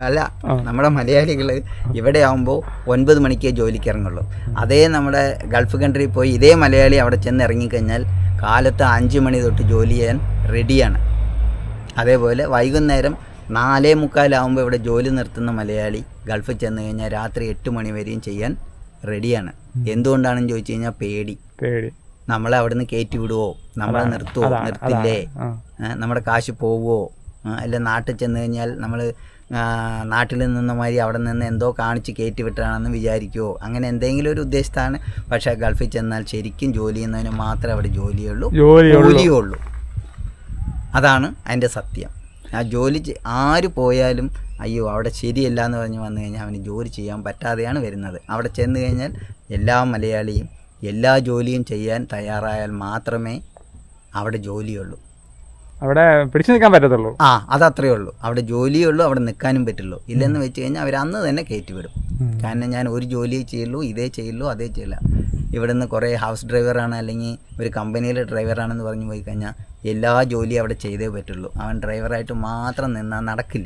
അല്ല നമ്മുടെ മലയാളികൾ ഇവിടെ ആകുമ്പോൾ ഒൻപത് മണിക്കേ ജോലിക്ക് ഇറങ്ങുള്ളൂ അതേ നമ്മുടെ ഗൾഫ് കൺട്രി പോയി ഇതേ മലയാളി അവിടെ ചെന്ന് ഇറങ്ങിക്കഴിഞ്ഞാൽ കാലത്ത് അഞ്ച് മണി തൊട്ട് ജോലി ചെയ്യാൻ റെഡിയാണ് അതേപോലെ വൈകുന്നേരം നാലേ മുക്കാലാവുമ്പോൾ ഇവിടെ ജോലി നിർത്തുന്ന മലയാളി ഗൾഫിൽ ചെന്ന് കഴിഞ്ഞാൽ രാത്രി എട്ട് മണി വരെയും ചെയ്യാൻ റെഡിയാണ് എന്തുകൊണ്ടാണെന്ന് ചോദിച്ചു കഴിഞ്ഞാൽ പേടി. പേടി. നമ്മളെ അവിടെ നിന്ന് കയറ്റി വിടുവോ? നമ്മളെ നിർത്തുവോ? നിർത്തില്ലേ? നമ്മുടെ കാശ് പോവുമോ അല്ല നാട്ടിൽ ചെന്ന് കഴിഞ്ഞാൽ നമ്മൾ നാട്ടിൽ നിന്ന മാതിരി അവിടെ നിന്ന് എന്തോ കാണിച്ച് കയറ്റി വിട്ടാണെന്ന് വിചാരിക്കുമോ അങ്ങനെ എന്തെങ്കിലും ഒരു ഉദ്ദേശത്താണ്. പക്ഷേ ഗൾഫിൽ ചെന്നാൽ ശരിക്കും ജോലി ചെയ്യുന്നതിന് മാത്രമേ അവിടെ ജോലിയുള്ളൂ ജോലിയുള്ളൂ. ഉള്ളൂ അതാണ് അതിന്റെ സത്യം. ആ ജോലി ആര് പോയാലും അയ്യോ അവിടെ ശരിയല്ല എന്ന് പറഞ്ഞ് വന്നു കഴിഞ്ഞാൽ അവന് ജോലി ചെയ്യാൻ പറ്റാതെയാണ് വരുന്നത്. അവിടെ ചെന്ന് കഴിഞ്ഞാൽ എല്ലാ മലയാളിയും എല്ലാ ജോലിയും ചെയ്യാൻ തയ്യാറായാൽ മാത്രമേ അവിടെ ജോലിയുള്ളൂ. അവിടെ പിടിച്ചു നിൽക്കാൻ പറ്റത്തുള്ളൂ. ആ അത് അത്രയേ ഉള്ളൂ. അവിടെ ജോലിയേ ഉള്ളൂ അവിടെ നിൽക്കാനും പറ്റുള്ളൂ. ഇല്ലെന്ന് വെച്ച് കഴിഞ്ഞാൽ അവർ അന്ന് തന്നെ കയറ്റി വിടും. കാരണം ഞാൻ ഒരു ജോലിയേ ചെയ്യുള്ളൂ ഇതേ ചെയ്യുള്ളൂ അതേ ചെയ്യില്ല. ഇവിടെ നിന്ന് കുറേ ഹൗസ് ഡ്രൈവറാണ് അല്ലെങ്കിൽ ഒരു കമ്പനിയിലെ ഡ്രൈവറാണെന്ന് പറഞ്ഞു പോയി കഴിഞ്ഞാൽ എല്ലാ ജോലിയും അവിടെ ചെയ്തേ പറ്റുള്ളൂ. അവൻ ഡ്രൈവറായിട്ട് മാത്രം നിന്നാൽ നടക്കില്ല.